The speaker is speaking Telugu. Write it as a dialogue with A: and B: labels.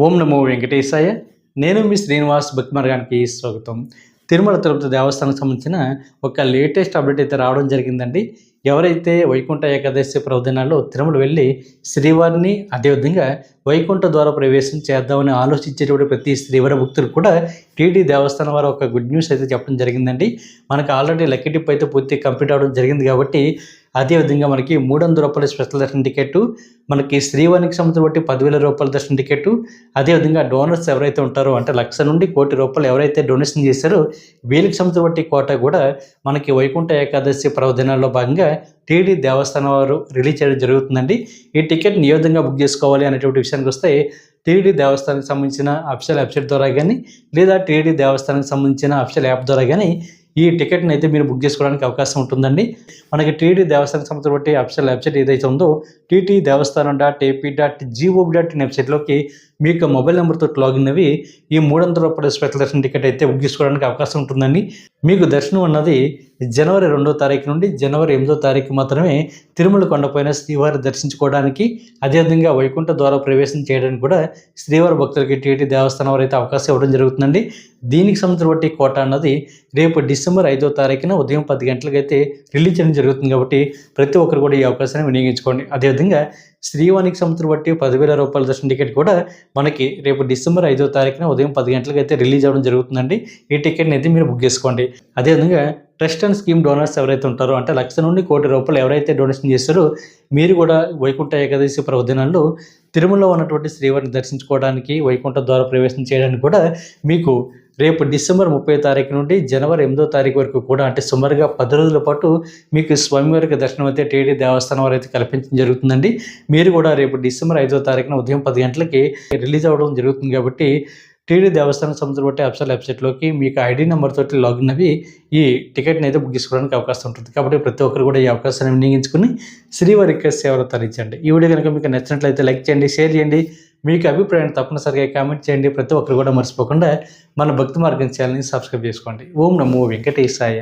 A: ఓం నమో వెంకటేశాయ. నేను మీ శ్రీనివాస్ భక్తి మార్గానికి స్వాగతం. తిరుమల తిరుపతి దేవస్థానం సంబంధించిన ఒక లేటెస్ట్ అప్డేట్ అయితే రావడం జరిగిందండి. ఎవరైతే వైకుంఠ ఏకాదశి ప్రవదినాల్లో తిరుమల వెళ్ళి శ్రీవారిని అదేవిధంగా వైకుంఠ ద్వారా ప్రవేశం చేద్దామని ఆలోచించేటువంటి ప్రతి శ్రీవారి భక్తులు కూడా టీటీ దేవస్థానం వారు ఒక గుడ్ న్యూస్ అయితే చెప్పడం జరిగిందండి. మనకు ఆల్రెడీ లక్కీ టిప్ అయితే పూర్తి కంప్లీట్ అవడం జరిగింది కాబట్టి అదేవిధంగా మనకి మూడు వందల రూపాయల స్పెషల్ దర్శన టికెట్ మనకి శ్రీవారికి సంబంధించిన బట్టి పదివేల రూపాయల దర్శన టికెట్ అదేవిధంగా డోనర్స్ ఎవరైతే ఉంటారో అంటే లక్ష నుండి కోటి రూపాయలు ఎవరైతే డొనేషన్ చేశారో వీళ్ళకి సంబంధించిన బట్టి కోట కూడా మనకి వైకుంఠ ఏకాదశి పర్వదినాల్లో భాగంగా టీడీ దేవస్థానం వారు రిలీజ్ చేయడం జరుగుతుందండి. ఈ టికెట్ని ఏ విధంగా బుక్ చేసుకోవాలి అనేటువంటి విషయానికి వస్తే టీడీ దేవస్థానానికి సంబంధించిన అఫిషియల్ వెబ్సైట్ ద్వారా కానీ లేదా టీడీ దేవస్థానానికి సంబంధించిన అఫిషియల్ యాప్ ద్వారా కానీ ఈ టికెట్ని అయితే మీరు బుక్ చేసుకోవడానికి అవకాశం ఉంటుందండి. మనకి టీటీ దేవస్థానం సంబంధించిన బట్టి అఫిషియల్ వెబ్సైట్ ఏదైతే ఉందో TT Devasthanam dot AP dot G O B dot in వెబ్సైట్లోకి మీకు మొబైల్ నెంబర్తో లాగిన్ అవి ఈ మూడు వందల రూపాయల స్పెషల్ దర్శన టికెట్ అయితే బుక్ చేసుకోవడానికి అవకాశం ఉంటుందండి. మీకు దర్శనం అన్నది జనవరి రెండో తారీఖు నుండి జనవరి ఎనిమిదో తారీఖు మాత్రమే తిరుమల కొండపైన శ్రీవారి దర్శించుకోవడానికి అదేవిధంగా వైకుంఠ ద్వారా ప్రవేశం చేయడానికి కూడా శ్రీవారి భక్తులకి టీటీ దేవస్థానం వారు అయితే అవకాశం ఇవ్వడం జరుగుతుందండి. దీనికి సంబంధించిన బట్టి కోట అన్నది రేపు డిసెంబర్ ఐదో తారీఖున ఉదయం పది గంటలకైతే రిలీజ్ చేయడం జరుగుతుంది కాబట్టి ప్రతి ఒక్కరు కూడా ఈ అవకాశాన్ని వినియోగించుకోండి. అదేవిధంగా శ్రీవానికి సంవత్సరం బట్టి పదివేల రూపాయల దర్శన టికెట్ కూడా మనకి రేపు డిసెంబర్ ఐదో తారీఖున ఉదయం పది గంటలకు అయితే రిలీజ్ అవ్వడం జరుగుతుందండి. ఈ టికెట్ని అయితే మీరు బుక్ చేసుకోండి. అదేవిధంగా ట్రస్ట్ అండ్ స్కీమ్ డోనర్స్ ఎవరైతే ఉంటారో అంటే లక్ష నుండి కోటి రూపాయలు ఎవరైతే డొనేషన్ చేస్తారో మీరు కూడా వైకుంఠ ఏకాదశి పర్వదినాల్లో తిరుమలలో ఉన్నటువంటి శ్రీవారిని దర్శించుకోవడానికి వైకుంఠ ద్వారా ప్రవేశం చేయడానికి కూడా మీకు రేపు డిసెంబర్ ముప్పై తారీఖు నుండి జనవరి ఎనిమిదో తారీఖు వరకు కూడా అంటే సుమారుగా పది రోజుల పాటు మీకు స్వామివారికి దర్శనం అయితే టీడీ దేవస్థానం వారు అయితే కల్పించడం జరుగుతుందండి. మీరు కూడా రేపు డిసెంబర్ ఐదో తారీఖున ఉదయం పది గంటలకి రిలీజ్ అవ్వడం జరుగుతుంది కాబట్టి టీడీ దేవస్థానం సంస్థ బట్టి అప్సల్ వెబ్సైట్లోకి మీకు ఐడి నెంబర్ తోటి లాగిన్ అవి ఈ టికెట్ని అయితే బుక్ చేసుకోవడానికి అవకాశం ఉంటుంది. కాబట్టి ప్రతి ఒక్కరు కూడా ఈ అవకాశాన్ని వినియోగించుకుని శ్రీవారి సేవలు తరించండి ఈ వీడియో కనుక మీకు నచ్చినట్లయితే లైక్ చేయండి షేర్ చేయండి. మీకు అభిప్రాయాన్ని తప్పనిసరిగా కామెంట్ చేయండి. ప్రతి ఒక్కరు కూడా మర్చిపోకుండా మన భక్తి మార్గం ఛానల్ని సబ్స్క్రైబ్ చేసుకోండి. ఓం నమో వెంకటేశాయ.